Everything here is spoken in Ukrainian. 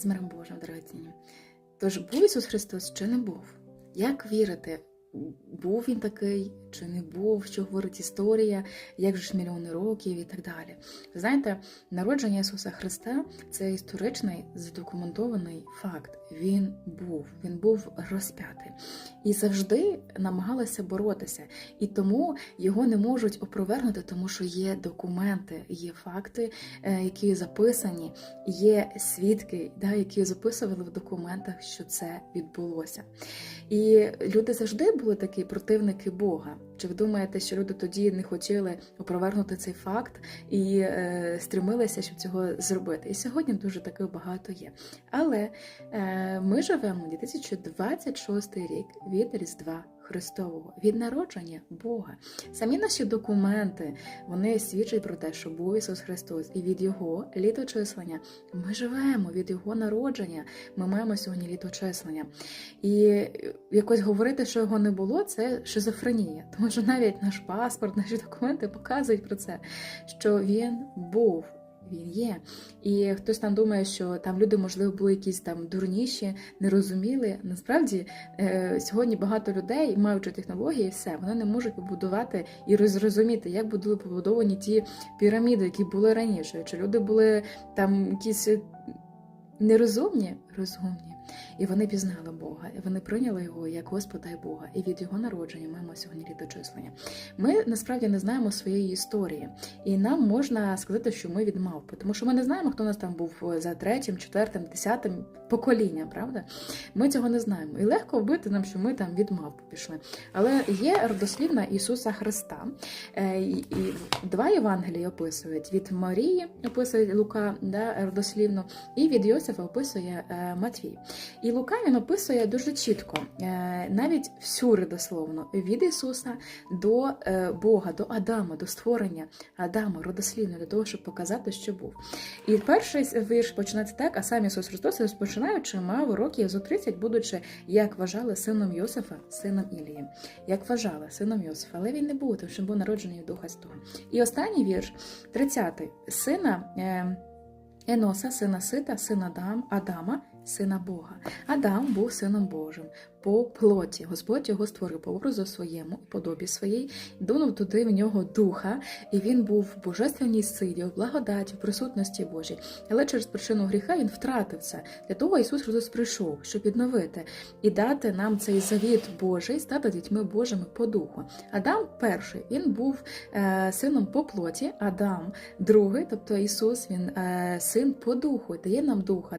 з миром Божим, дорогоцінні. Тож був Ісус Христос чи не був? Як вірити? Був він такий чи не був, що говорить історія, як же ж мільйони років і так далі. Знаєте, народження Ісуса Христа це історичний задокументований факт. Він був, він був розп'ятий і завжди намагалися боротися. І тому його не можуть опровергнути, тому що є документи, є факти, е, які записані, є свідки, да, які записували в документах, що це відбулося. І люди завжди були такі противники Бога. Чи ви думаєте, що люди тоді не хотіли опровергнути цей факт і е, стремилися, щоб цього зробити? І сьогодні дуже таких багато є. Але е, ми живемо 2026 рік від Різдва Христового, від народження Бога. Самі наші документи вони свідчать про те, що був Ісус Христос, і від Його літочислення ми живемо від Його народження. Ми маємо сьогодні літочислення. І якось говорити, що його не було, це шизофренія. Тому що навіть наш паспорт, наші документи показують про це, що він був. Він є. І хтось там думає, що там люди, можливо, були якісь там дурніші, не розуміли. Насправді е, сьогодні багато людей, маючи технології, все, вони не можуть побудувати і розрозуміти, як були побудовані ті піраміди, які були раніше. Чи люди були там якісь нерозумні, розумні. І вони пізнали Бога, і вони прийняли його як Господа і Бога. І від його народження маємо сьогодні літочислення. Ми насправді не знаємо своєї історії, і нам можна сказати, що ми від мавпи, тому що ми не знаємо, хто нас там був за третім, четвертим, десятим поколінням, правда? Ми цього не знаємо. І легко вбити нам, що ми там від мавпи пішли. Але є родослівна Ісуса Христа. Е, і два Євангелії описують: від Марії описує Лука да, родослівно, і від Йосифа описує е, Матвій. І Лука він описує дуже чітко, е, навіть всю родословну від Ісуса до е, Бога, до Адама, до створення Адама, родослівно, для того, щоб показати, що був. І перший вірш починається так, а сам Ісус Христос розпочинаючи, мав років зо 30, будучи, як вважали, сином Йосифа, сином Ілії. Як вважали, сином Йосифа, але він не був, тому що був народжений від Духа Святого. І останній вірш, 30-й, сина. Еноса, сина Сита, сина Адам, Адама, сина Бога. Адам був сином Божим по плоті. Господь його створив по образу своєму подобі своїй, дунув туди в нього духа, і він був в божественній силі, в благодаті, в присутності Божій. Але через причину гріха він втратив це. Для того Ісус Христос прийшов, щоб відновити і дати нам цей завіт Божий, стати дітьми Божими по духу. Адам перший він був е, сином по плоті, Адам другий, тобто Ісус, він е, син по духу, дає нам духа.